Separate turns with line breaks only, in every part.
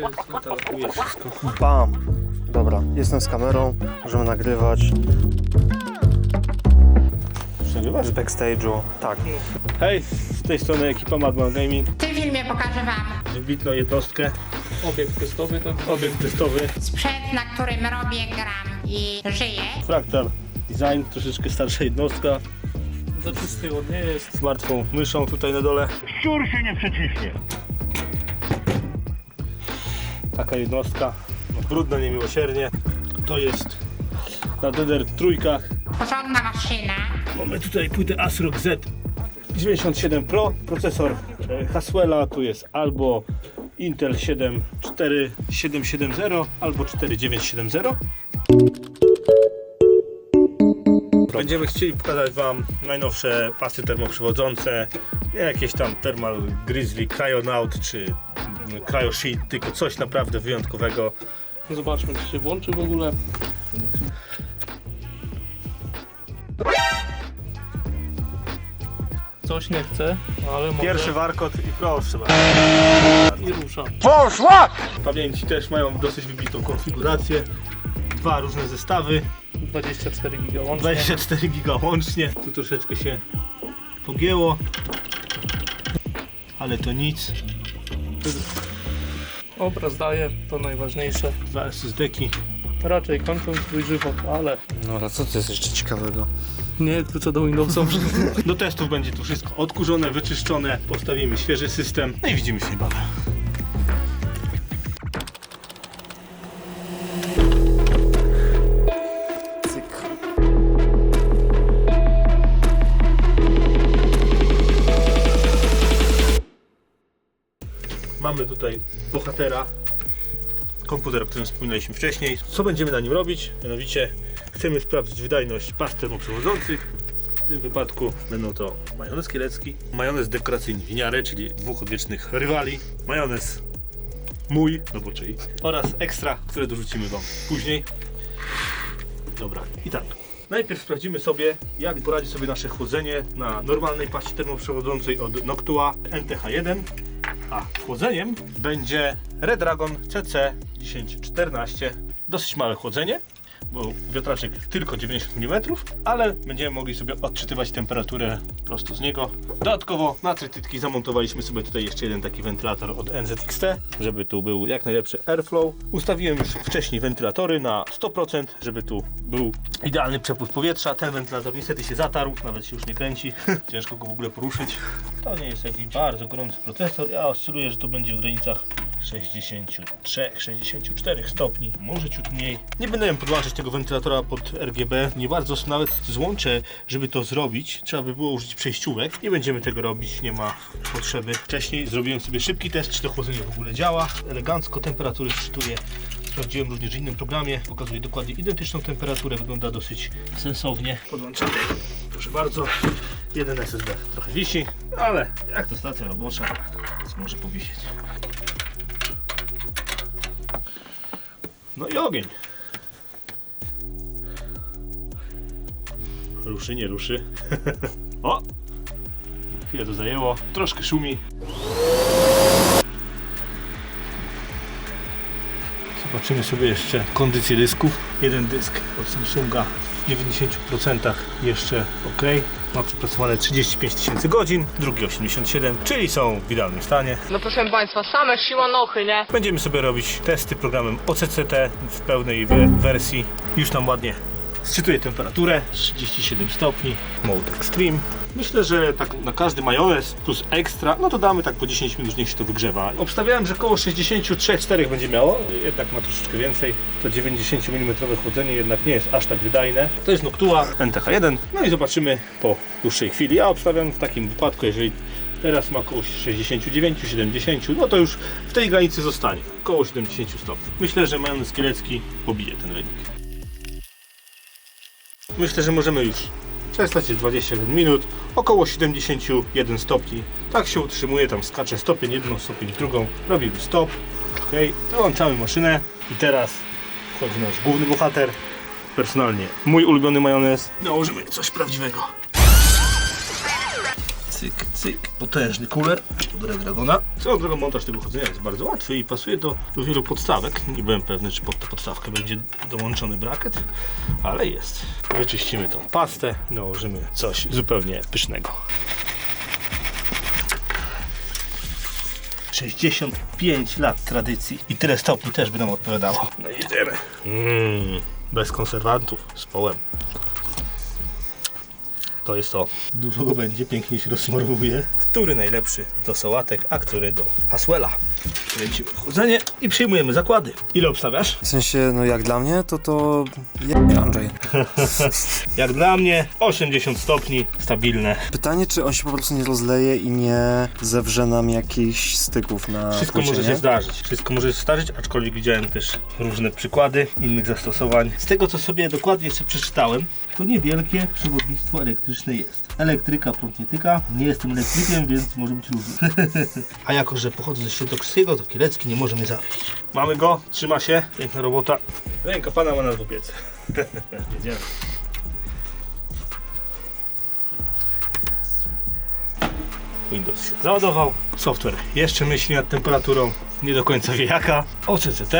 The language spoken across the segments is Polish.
Metalkuje wszystko.
Bam! Dobra, jestem z kamerą, możemy nagrywać
Nagrywasz?
z backstage'u. Tak.
Hej, z tej strony ekipa Madman Gaming.
W tym filmie pokażę Wam
Wybitną jednostkę.
Obiekt testowy to
Obiekt testowy.
sprzęt, na którym robię, gram i żyję.
Fractal Design, troszeczkę starsza jednostka.
do czystego nie jest.
Z martwą myszą tutaj na dole.
Szczur się nie przeciśnie.
Taka jednostka. No, brudna niemiłosiernie. To jest na DDR trójkach.
Porządna maszyna.
Mamy tutaj płytę ASRock Z 97 Pro, procesor e, Haswella, tu jest albo Intel 7 4770 albo 4970. Będziemy chcieli pokazać Wam najnowsze pasy termoprzewodzące, nie jakieś tam Thermal Grizzly Cryonaut czy mm, Cryo Sheet, tylko coś naprawdę wyjątkowego.
Zobaczmy, czy się włączy w ogóle. Coś nie chce, ale może
Pierwszy warkot i proszę bardzo.
i rusza.
Pamięci też mają dosyć wybitą konfigurację. Dwa różne zestawy,
24 giga łącznie.
24 giga łącznie. Tu troszeczkę się pogięło, ale to nic.
Obraz daje, to najważniejsze.
Dwa SSD-ki.
Raczej kończą swój żywot, ale
No ale co to jest jeszcze ciekawego?
nie klucza do Windowsa.
Do testów będzie tu wszystko odkurzone, wyczyszczone. Postawimy świeży system. No i widzimy się niebawem. Tutaj bohatera, komputer, o którym wspominaliśmy wcześniej. Co będziemy na nim robić? Mianowicie chcemy sprawdzić wydajność pas termoprzewodzących. W tym wypadku będą to majonez kielecki, majonez dekoracyjny winiary, czyli dwóch odwiecznych rywali, majonez mój, no bo czyli, oraz ekstra, które dorzucimy Wam później. Dobra, i tak. Najpierw sprawdzimy sobie, jak poradzi sobie nasze chłodzenie na normalnej paści termoprzewodzącej od Noctua NTH1 a chłodzeniem będzie Redragon CC 1014. Dosyć małe chłodzenie, bo wiatraczek tylko 90 mm, ale będziemy mogli sobie odczytywać temperaturę prosto z niego. Dodatkowo na trytytki zamontowaliśmy sobie tutaj jeszcze jeden taki wentylator od NZXT, żeby tu był jak najlepszy airflow. Ustawiłem już wcześniej wentylatory na 100%, żeby tu był idealny przepływ powietrza. Ten wentylator niestety się zatarł, nawet się już nie kręci. Ciężko go w ogóle poruszyć. To nie jest jakiś bardzo gorący procesor. Ja oscyluję, że to będzie w granicach 63-64 stopni, może ciut mniej. Nie będę podłączać tego wentylatora pod RGB. Nie bardzo nawet złączę, żeby to zrobić. Trzeba by było użyć przejściówek. Nie będziemy tego robić, nie ma potrzeby. Wcześniej zrobiłem sobie szybki test, czy to chłodzenie w ogóle działa. Elegancko temperatury wczytuję. Sprawdziłem również w innym programie. Pokazuje dokładnie identyczną temperaturę. Wygląda dosyć sensownie. Podłączamy. Proszę bardzo. Jeden SSD trochę wisi, ale jak to stacja robocza, więc może powisieć. No i ogień. Ruszy, nie ruszy. o! Chwilę to zajęło. Troszkę szumi. Zobaczymy sobie jeszcze kondycję dysków. Jeden dysk od Samsunga w 90% jeszcze ok. Ma przepracowane 35 tysięcy godzin, drugi 87, czyli są w idealnym stanie.
No proszę Państwa, same siłanochy, nie?
Będziemy sobie robić testy programem OCCT w pełnej we- wersji. Już tam ładnie sczytuje temperaturę 37 stopni, mode extreme. Myślę, że tak na każdy majonez plus ekstra, no to damy tak po 10 minut, niech się to wygrzewa. Obstawiałem, że około 63-4 będzie miało, jednak ma troszeczkę więcej. To 90 mm chłodzenie jednak nie jest aż tak wydajne. To jest Noctua NTH1. No i zobaczymy po dłuższej chwili. Ja obstawiam w takim wypadku, jeżeli Teraz ma około 69-70, no to już w tej granicy zostanie, około 70 stopni. Myślę, że majonez kielecki pobije ten wynik. Myślę, że możemy już przestać jest 21 minut, około 71 stopni. Tak się utrzymuje, tam skacze stopień jedną, stopień drugą, robimy stop. Ok, wyłączamy maszynę i teraz wchodzi nasz główny bohater. Personalnie mój ulubiony majonez. Nałożymy coś prawdziwego. Cyk, cyk. Potężny kuler od Dragona. Swoją drogą montaż tego chodzenia jest bardzo łatwy i pasuje do, do wielu podstawek. Nie byłem pewny, czy pod tę podstawkę będzie dołączony braket, ale jest. Wyczyścimy tą pastę, nałożymy coś zupełnie pysznego. 65 lat tradycji i tyle stopni też by nam odpowiadało. No jedziemy. Mm, bez konserwantów, z połem. To jest to. Dużo go będzie, pięknie się rozsmarowuje. Który najlepszy do sałatek, a który do haswella. Kręcimy chłodzenie i przyjmujemy zakłady. Ile obstawiasz?
W sensie, no jak dla mnie, to to... Ja, Andrzej.
Jak dla mnie 80 stopni, stabilne.
Pytanie, czy on się po prostu nie rozleje i nie zewrze nam jakichś styków na
Wszystko
płycie,
może
nie?
się zdarzyć. Wszystko może się zdarzyć, aczkolwiek widziałem też różne przykłady innych zastosowań. Z tego, co sobie dokładnie jeszcze przeczytałem, to niewielkie przewodnictwo elektryczne jest. Elektryka prąd nie jestem elektrykiem, więc może być różnie. A jako, że pochodzę ze Świętokrzyskiego, to Kielecki nie może mnie zawieść. Mamy go, trzyma się, piękna robota. Ręka pana ma na dwupiece. Jedziemy. Windows się załadował. Software jeszcze myśli nad temperaturą, nie do końca wie jaka. OCCT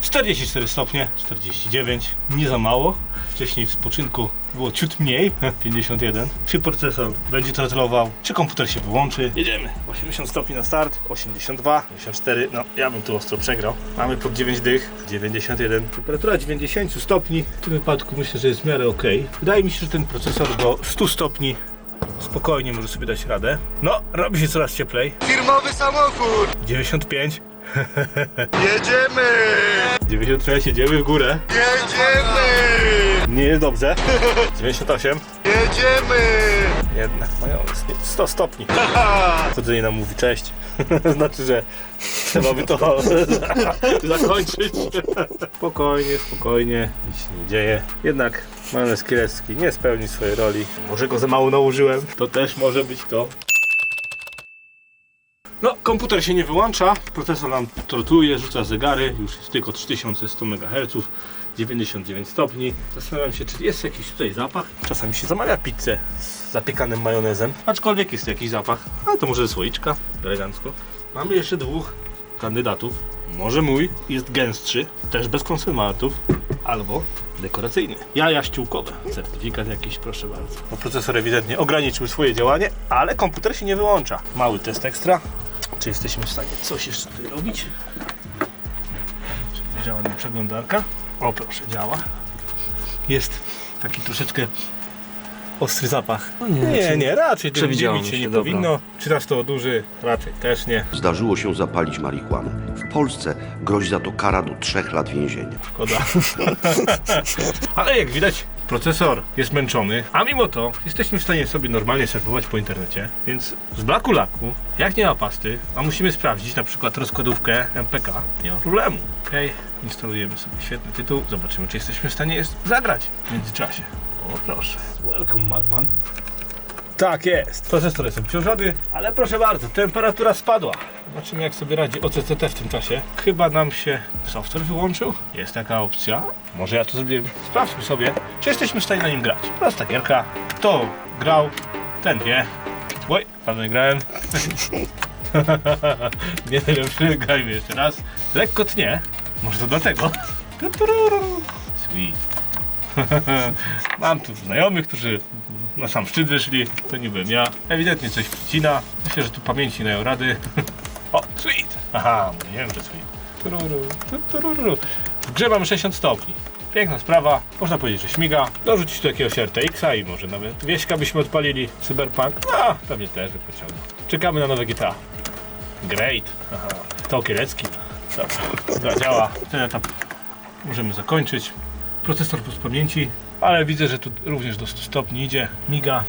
44 stopnie, 49, nie za mało. Wcześniej w spoczynku było ciut mniej, 51. Czy procesor będzie trotlował, czy komputer się wyłączy. Jedziemy. 80 stopni na start, 82, 94, no ja bym tu ostro przegrał. Mamy pod 9 dych, 91. Temperatura 90 stopni, w tym wypadku myślę, że jest w miarę ok. Wydaje mi się, że ten procesor do 100 stopni spokojnie może sobie dać radę. No, robi się coraz cieplej.
Firmowy samochód!
95,
Jedziemy!
96, jedziemy w górę.
Jedziemy!
Nie jest dobrze. 98,
Jedziemy!
jednak. Nie, 100 stopni. Chodzenie nam mówi cześć. znaczy, że trzeba by to zakończyć. spokojnie, spokojnie, nic się nie dzieje. Jednak majonez kielecki nie spełni swojej roli. Może go za mało nałożyłem. To też może być to. No, komputer się nie wyłącza, procesor nam trotuje, rzuca zegary, już jest tylko 3100 MHz, 99 stopni. Zastanawiam się, czy jest jakiś tutaj zapach. Czasami się zamawia pizzę z zapiekanym majonezem, aczkolwiek jest jakiś zapach, ale to może ze słoiczka, elegancko. Mamy jeszcze dwóch kandydatów. Może mój jest gęstszy, też bez konsumatów, albo dekoracyjny. Jaja ściółkowe. Certyfikat jakiś, proszę bardzo. Bo procesor ewidentnie ograniczył swoje działanie, ale komputer się nie wyłącza. Mały test ekstra. Czy jesteśmy w stanie coś jeszcze tutaj robić? Czy działa nam przeglądarka? O proszę, działa. Jest taki troszeczkę ostry zapach. nie, nie, raczej tym
przewidziało
dziwić
mi
się
się,
nie
dobra.
powinno. Czy nas to duży? Raczej też nie.
Zdarzyło się zapalić marihuanę. W Polsce grozi za to kara do trzech lat więzienia.
Szkoda. Ale jak widać, procesor jest męczony, a mimo to jesteśmy w stanie sobie normalnie surfować po internecie, więc z braku laku, jak nie ma pasty, a musimy sprawdzić na przykład rozkładówkę MPK, nie ma problemu. Ok, instalujemy sobie świetny tytuł, zobaczymy czy jesteśmy w stanie jest zagrać w międzyczasie. O proszę. Welcome Madman. Tak jest. Procesor jest obciążony, ale proszę bardzo, temperatura spadła. Zobaczymy jak sobie radzi OCCT w tym czasie. Chyba nam się software wyłączył. Jest taka opcja. Może ja to zrobię. Sprawdźmy sobie, czy jesteśmy w stanie na nim grać. Prosta gierka. Kto grał, ten wie. Oj, dawno nie grałem. nie najlepszy, grajmy jeszcze raz. Lekko tnie. Może to dlatego. Sweet. Mam tu znajomych, którzy na sam szczyt wyszli, to nie byłem ja. Ewidentnie coś przycina. Myślę, że tu pamięci dają rady. O, sweet! Aha, nie wiem, że sweet. Tururu, tu, tururu. W grze mamy 60 stopni. Piękna sprawa, można powiedzieć, że śmiga. Dorzucić tu jakiegoś RTX-a i może nawet wieśka byśmy odpalili. Cyberpunk, no pewnie też by pociągnął. Czekamy na nowe GTA. Great. Aha, to Kielecki. Dobra, działa. Ten etap możemy zakończyć. Procesor plus pamięci, ale widzę, że tu również do 100 stopni idzie, miga.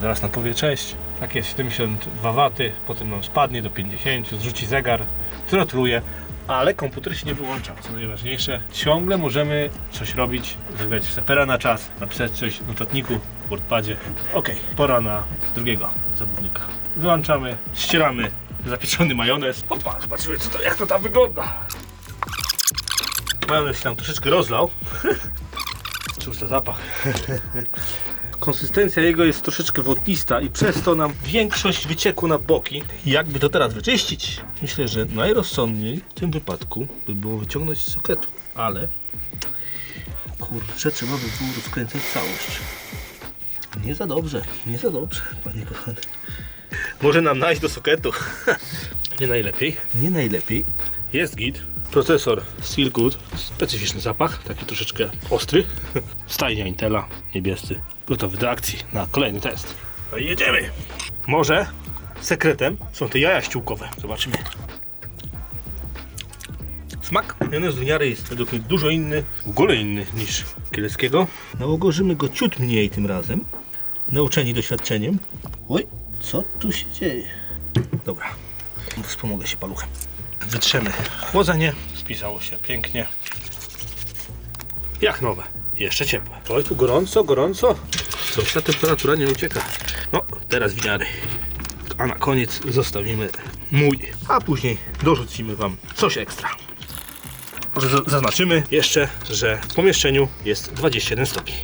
Zaraz nam powie cześć. Tak jest 72 waty, potem nam spadnie do 50, zrzuci zegar, trotluje, ale komputer się nie wyłącza, co najważniejsze. Ciągle możemy coś robić, zagrać w sapera na czas, napisać coś w notatniku, w WordPadzie. Ok, pora na drugiego zawodnika. Wyłączamy, ścieramy zapieczony majonez. Opa, zobaczymy co to, jak to tam wygląda. Majonez się tam troszeczkę rozlał. Cóż za zapach. konsystencja jego jest troszeczkę wodnista i przez to nam większość wycieku na boki. Jakby to teraz wyczyścić? Myślę, że najrozsądniej w tym wypadku by było wyciągnąć z soketu, ale kurczę, trzeba by było rozkręcać całość. Nie za dobrze, nie za dobrze, panie kochany. Może nam najść do soketu. nie najlepiej, nie najlepiej. Jest git. Procesor Steel Good, specyficzny zapach, taki troszeczkę ostry. Stajnia Intela, niebiescy, gotowy do akcji na kolejny test. No jedziemy. Może sekretem są te jaja ściółkowe. Zobaczymy. Smak majonezu jest według mnie dużo inny, w ogóle inny niż kieleckiego. Nałożymy go ciut mniej tym razem. Nauczeni doświadczeniem. Oj, co tu się dzieje? Dobra, wspomogę się paluchem. Wytrzemy chłodzenie. Spisało się pięknie. Jak nowe. Jeszcze ciepłe. Oj, tu gorąco, gorąco. Coś ta temperatura nie ucieka. No, teraz winiary. A na koniec zostawimy mój, a później dorzucimy Wam coś ekstra. Zaznaczymy jeszcze, że w pomieszczeniu jest 21 stopni.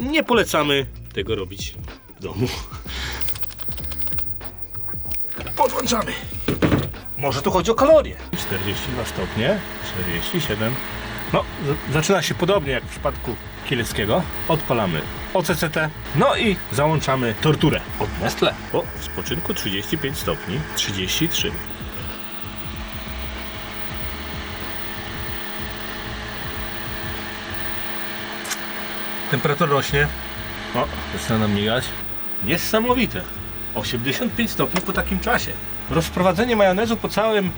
Nie polecamy tego robić w domu. Podłączamy. Może tu chodzi o kalorie. 42 stopnie, 47. No, zaczyna się podobnie jak w przypadku Kieleckiego. Odpalamy OCCT, no i załączamy torturę od Nestle. O, w spoczynku 35 stopni, 33. Temperatura rośnie. O, zaczyna nam migać. Niesamowite. 85 stopni po takim czasie. Rozprowadzenie majonezu po całym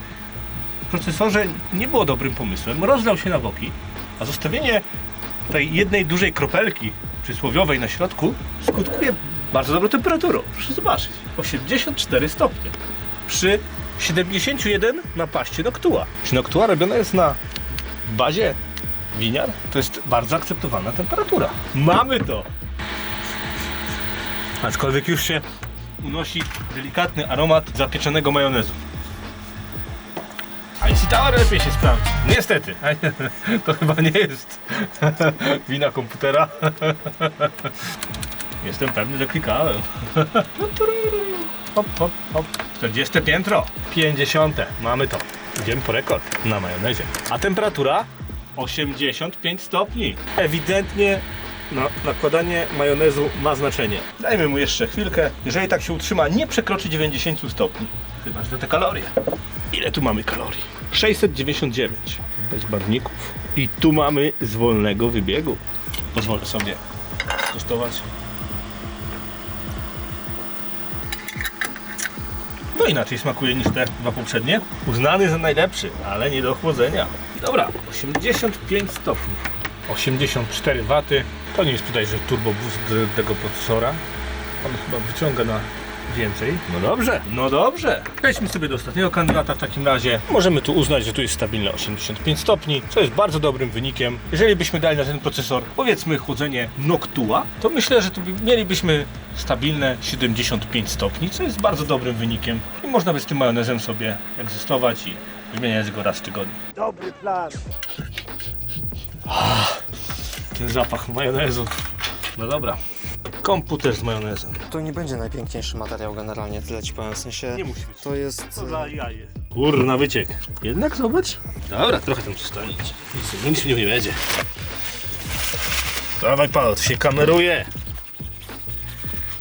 procesorze nie było dobrym pomysłem. Rozlał się na boki, a zostawienie tej jednej dużej kropelki przysłowiowej na środku skutkuje bardzo dobrą temperaturą. Proszę zobaczyć. 84 stopnie. Przy 71 na paście Noctua. Czy Noctua robiona jest na bazie winiar? To jest bardzo akceptowalna temperatura. Mamy to! Aczkolwiek już się unosi delikatny aromat zapieczonego majonezu. IC Tower lepiej się sprawdzi. Niestety. To chyba nie jest wina komputera. Jestem pewny, że klikałem. Hop, hop, hop. 40 piętro. 50. Mamy to. Idziemy po rekord na majonezie. A temperatura? 85 stopni. Ewidentnie no, nakładanie majonezu ma znaczenie. Dajmy mu jeszcze chwilkę. Jeżeli tak się utrzyma, nie przekroczy 90 stopni. Chyba, że te kalorie. Ile tu mamy kalorii? 699. Bez barwników. I tu mamy z wolnego wybiegu. Pozwolę sobie skosztować. No inaczej smakuje niż te dwa poprzednie. Uznany za najlepszy, ale nie do chłodzenia. Dobra, 85 stopni. 84 waty. To nie jest tutaj, że turbo boost tego procesora. On chyba wyciąga na więcej. No dobrze, no dobrze. Przejdźmy sobie do ostatniego kandydata w takim razie. Możemy tu uznać, że tu jest stabilne 85 stopni, co jest bardzo dobrym wynikiem. Jeżeli byśmy dali na ten procesor, powiedzmy chłodzenie Noctua, to myślę, że tu by- mielibyśmy stabilne 75 stopni, co jest bardzo dobrym wynikiem. I można by z tym majonezem sobie egzystować i wymieniać go raz w tygodniu. Dobry plan. Ten zapach majonezu. No dobra. Komputer z majonezem.
To nie będzie najpiękniejszy materiał generalnie, tyle ci powiem, w sensie
Nie musi być.
to jest...
Co za jaje. Kurna wyciek. Jednak zobacz. Dobra, trochę tam zostanie. Nic, nic mi nie będzie. Dawaj Paweł, to się kameruje.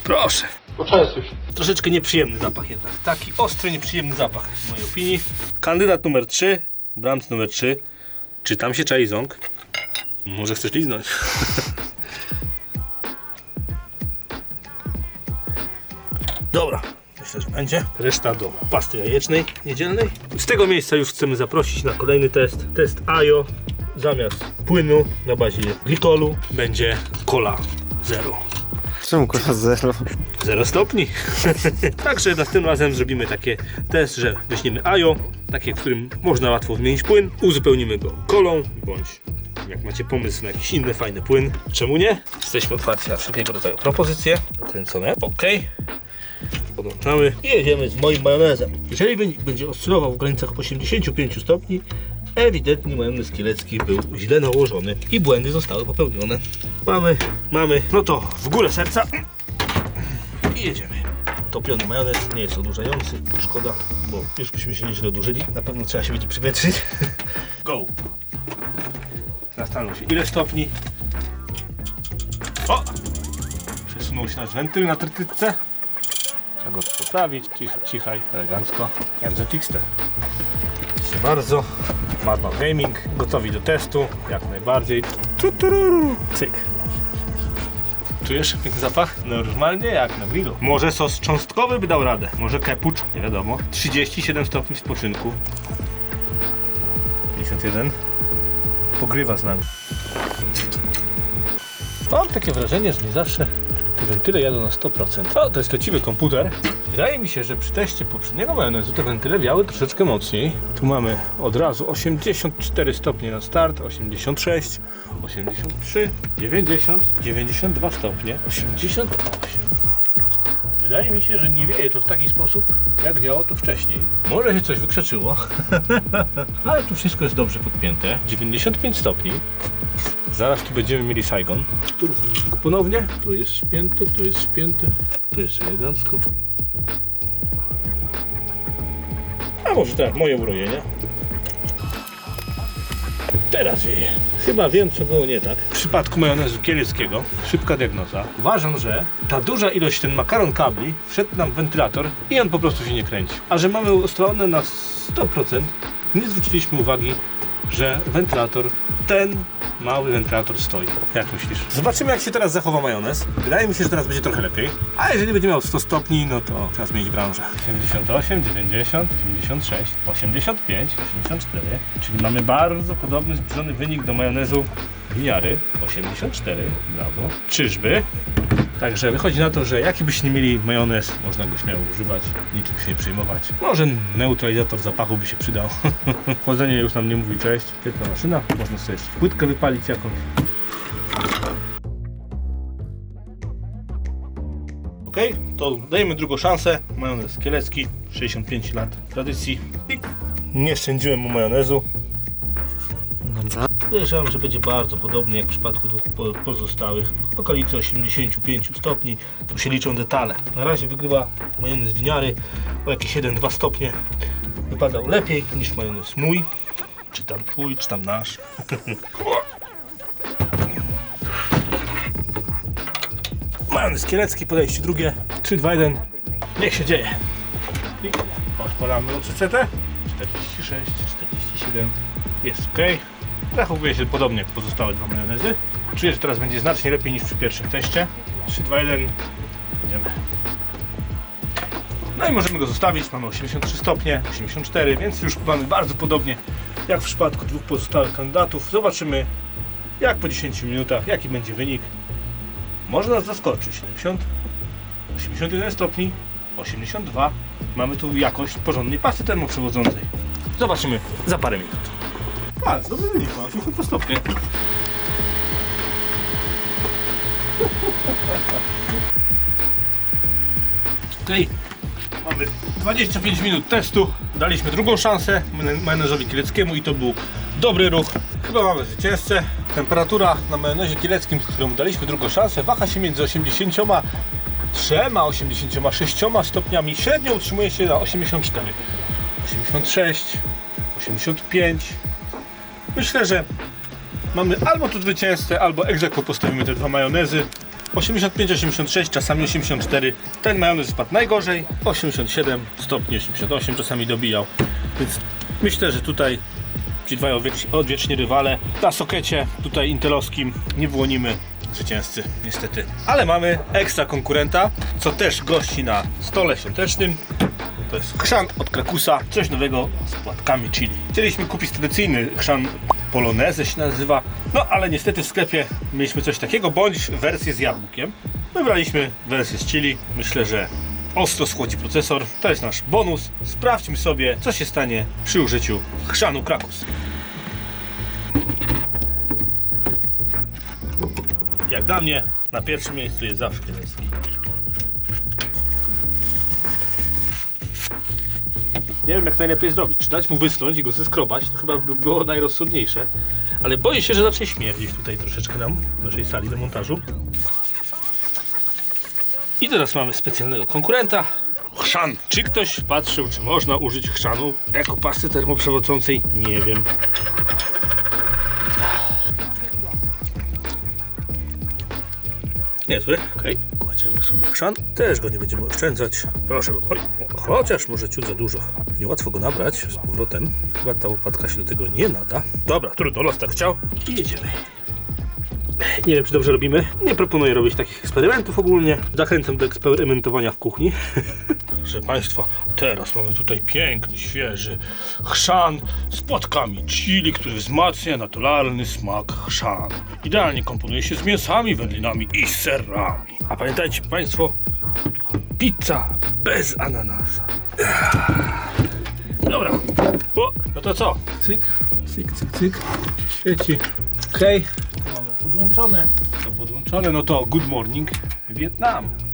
Proszę.
Poczęstuj się.
Troszeczkę nieprzyjemny zapach jednak. Taki ostry, nieprzyjemny zapach w mojej opinii. Kandydat numer 3, Brams numer 3. Czy tam się czai ząg? Może chcesz liznąć? Dobra, myślę, że będzie. Reszta do pasty jajecznej niedzielnej. Z tego miejsca już chcemy zaprosić na kolejny test. Test AJO. Zamiast płynu na bazie glikolu będzie cola zero.
Czemu kurwa zero?
0 stopni. Także następnym razem zrobimy takie test, że weźmiemy AJO, takie, w którym można łatwo zmienić płyn, uzupełnimy go kolą, bądź jak macie pomysł na jakiś inny fajny płyn, czemu nie? Jesteśmy otwarci na wszelkiego rodzaju propozycje. Dokręcone, ok. Podłączamy i jedziemy z moim majonezem. Jeżeli będzie oscylował w granicach 85 stopni, ewidentnie majonez kielecki był źle nałożony i błędy zostały popełnione. Mamy, mamy, no to w górę serca i jedziemy. Topiony majonez nie jest odurzający, szkoda, bo już byśmy się nieźle odurzyli. Na pewno trzeba się będzie przywietrzyć. Go! Zastanów się, ile stopni? O! Przesunął się nasz wentyl na trytytce. Trzeba go poprawić, Cich, cichaj, elegancko. MZXT. Proszę bardzo. Madman Gaming, gotowi do testu, jak najbardziej. Cyk. Czujesz piękny zapach? Normalnie jak na grillu. Może sos cząstkowy by dał radę, może kepucz, nie wiadomo. 37 stopni spoczynku. 51. Pogrywa z nami. Mam takie wrażenie, że nie zawsze te wentyle jadą na 100%. O, to jest leciwy komputer. Wydaje mi się, że przy teście poprzedniego majonezu te wentyle wiały troszeczkę mocniej. Tu mamy od razu 84 stopnie na start, 86, 83, 90, 92 stopnie, 88. Wydaje mi się, że nie wieje to w taki sposób, jak działo to wcześniej. Może się coś wykrzeczyło, ale tu wszystko jest dobrze podpięte. 95 stopni. Zaraz tu będziemy mieli Saigon. Ponownie. Tu jest spięte, tu jest spięte, tu jest elegancko. A może tak, moje urojenia. Teraz wieje. Chyba wiem, co było nie tak. W przypadku majonezu kieleckiego, szybka diagnoza. Uważam, że ta duża ilość, ten makaron kabli, wszedł nam w wentylator i on po prostu się nie kręci. A że mamy ustalone na 100%, nie zwróciliśmy uwagi, że wentylator, ten mały wentylator stoi. Jak myślisz? Zobaczymy, jak się teraz zachowa majonez. Wydaje mi się, że teraz będzie trochę lepiej. A jeżeli będzie miał 100 stopni, no to trzeba zmienić branżę. 78, 90, 96, 85, 84. Czyli mamy bardzo podobny, zbliżony wynik do majonezu winiary. 84, brawo. Czyżby? Także wychodzi na to, że jaki nie mieli majonez, można go śmiało używać, niczym się nie przejmować. Może neutralizator zapachu by się przydał. Chłodzenie już nam nie mówi cześć. Świetna maszyna, można sobie płytkę wypalić jakąś. Ok, to dajemy drugą szansę. Majonez kielecki, 65 lat tradycji. Nie szczędziłem mu majonezu. Podejrzewam, że będzie bardzo podobnie jak w przypadku dwóch po- pozostałych. W okolicy 85 stopni. Tu się liczą detale. Na razie wygrywa majonez winiary o jakieś 1-2 stopnie. Wypadał lepiej niż majonez mój. Czy tam twój, czy tam nasz. majonez kielecki, podejście drugie. 3, 2, 1. Niech się dzieje. Odpalamy OCCT. 46, 47. Jest ok. Zachowuje się podobnie jak pozostałe dwa majonezy. Czuję, że teraz będzie znacznie lepiej niż przy pierwszym teście. 3, 2, 1. Idziemy. No i możemy go zostawić. Mamy 83 stopnie, 84, więc już mamy bardzo podobnie jak w przypadku dwóch pozostałych kandydatów. Zobaczymy jak po 10 minutach, jaki będzie wynik. Może nas zaskoczyć. 70, 81 stopni, 82. Mamy tu jakość porządnej pasy termoprzewodzącej. Zobaczymy za parę minut. A, dobry wynik, ma 82 stopnie. Tutaj mamy 25 minut testu. Daliśmy drugą szansę majon- majonezowi kieleckiemu i to był dobry ruch. Chyba mamy zwycięzcę. Temperatura na majonezie kieleckim, któremu daliśmy drugą szansę, waha się między 83 a 86 stopniami. Średnio utrzymuje się na 84, 86, 85. Myślę, że mamy albo tu zwycięzcę, albo egzekwo postawimy te dwa majonezy. 85, 86, czasami 84. Ten majonez spadł najgorzej. 87 stopni, 88 czasami dobijał. Więc myślę, że tutaj ci dwaj odwiecz- odwieczni rywale na sokecie tutaj intelowskim nie wyłonimy zwycięzcy niestety. Ale mamy ekstra konkurenta, co też gości na stole świątecznym. To jest chrzan od Krakusa, coś nowego z płatkami chili. Chcieliśmy kupić tradycyjny chrzan Poloneze się nazywa, no ale niestety w sklepie mieliśmy coś takiego, bądź wersję z jabłkiem. Wybraliśmy wersję z chili. Myślę, że ostro schłodzi procesor. To jest nasz bonus. Sprawdźmy sobie, co się stanie przy użyciu chrzanu Krakus. Jak dla mnie, na pierwszym miejscu jest zawsze kielecki. Nie wiem jak najlepiej zrobić. Czy dać mu wysnąć i go zeskrobać, to chyba by było najrozsądniejsze. Ale boję się, że zacznie śmierdzić tutaj troszeczkę nam w naszej sali do montażu. I teraz mamy specjalnego konkurenta. Chrzan. Czy ktoś patrzył, czy można użyć chrzanu jako pasty termoprzewodzącej? Nie wiem. Niezły. Okej, kładziemy sobie chrzan. Też go nie będziemy oszczędzać. Proszę, oj, chociaż może ciut za dużo. Niełatwo go nabrać z powrotem. Chyba ta łopatka się do tego nie nada. Dobra, trudno, los tak chciał. I jedziemy. Nie wiem, czy dobrze robimy. Nie proponuję robić takich eksperymentów ogólnie. Zachęcam do eksperymentowania w kuchni. Proszę Państwa, teraz mamy tutaj piękny, świeży chrzan z płatkami chili, który wzmacnia naturalny smak chrzanu. Idealnie komponuje się z mięsami, wędlinami i serami. A pamiętajcie Państwo, pizza bez ananasa. Dobra, o, no to co? Cyk, cyk, cyk, cyk. Świeci. Okej, to mamy podłączone. To podłączone, no to good morning Wietnam.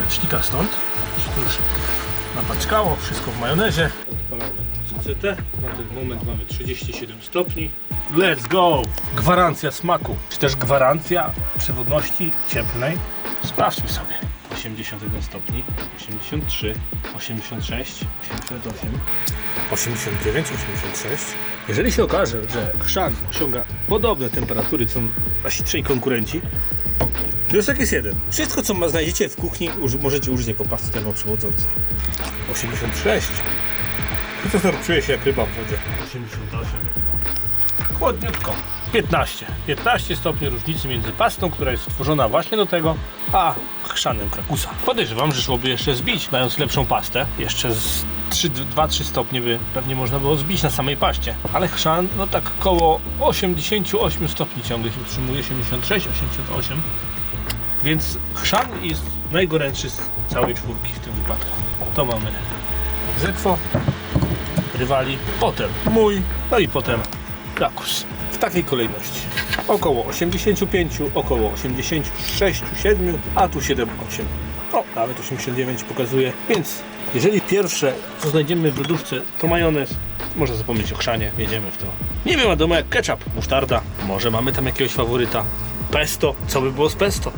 Ręcznika stąd. To już napaczkało, wszystko w majonezie. Odpalamy CCT. Na ten moment mamy 37 stopni. Let's go! Gwarancja smaku, czy też gwarancja przewodności cieplnej. Sprawdźmy sobie. 81 stopni, 83, 86, 88, 89, 86. Jeżeli się okaże, że chrzan osiąga podobne temperatury co nasi trzej konkurenci, Wniosek jest jeden. Wszystko, co ma, znajdziecie w kuchni, uży, możecie użyć jako pasty termoprzewodzącej. 86. Procesor czuje się jak ryba w wodzie. 88. Chłodniutko. 15. 15 stopni różnicy między pastą, która jest stworzona właśnie do tego, a chrzanem krakusa. Podejrzewam, że szłoby jeszcze zbić, dając lepszą pastę. Jeszcze z 2-3 stopnie by pewnie można było zbić na samej paście. Ale chrzan, no tak koło 88 stopni ciągle się utrzymuje, 86, 88. Więc chrzan jest najgorętszy z całej czwórki w tym wypadku. To mamy Zekwo, rywali, potem mój, no i potem Krakus. W takiej kolejności. Około 85, około 86, 7, a tu 7, 8. O, nawet 89 pokazuje. Więc jeżeli pierwsze, co znajdziemy w lodówce, to majonez, można zapomnieć o chrzanie, jedziemy w to. Nie wiem, wiadomo jak ketchup, musztarda, może mamy tam jakiegoś faworyta. Pesto, co by było z pesto?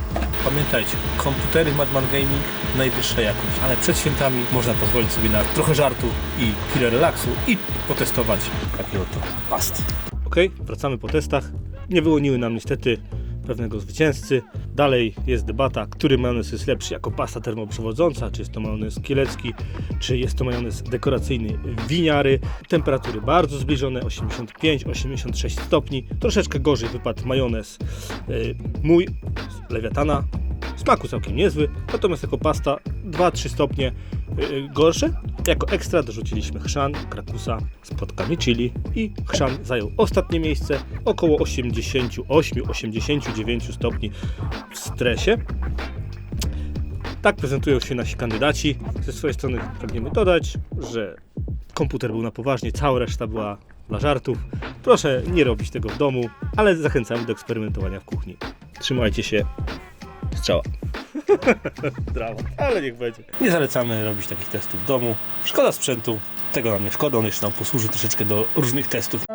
Pamiętajcie, komputery Madman Gaming najwyższa jakość, ale przed świętami można pozwolić sobie na trochę żartu i chwilę relaksu i potestować takie oto pasty. Ok, wracamy po testach. Nie wyłoniły nam niestety pewnego zwycięzcy. Dalej jest debata, który majonez jest lepszy jako pasta termoprzewodząca, czy jest to majonez kielecki, czy jest to majonez dekoracyjny winiary. Temperatury bardzo zbliżone, 85-86 stopni. Troszeczkę gorzej wypadł majonez y, mój lewiatana. Smaku całkiem niezły, natomiast jako pasta 2-3 stopnie y, gorsze. Jako ekstra dorzuciliśmy chrzan, krakusa płatkami chili i chrzan zajął ostatnie miejsce, około 88-89 stopni w stresie. Tak prezentują się nasi kandydaci. Ze swojej strony pragniemy dodać, że komputer był na poważnie, cała reszta była dla żartów. Proszę nie robić tego w domu, ale zachęcamy do eksperymentowania w kuchni. Trzymajcie się. Strzała. Dramat, ale niech będzie. Nie zalecamy robić takich testów w domu. Szkoda sprzętu. Tego nam nie szkoda, on jeszcze nam posłuży troszeczkę do różnych testów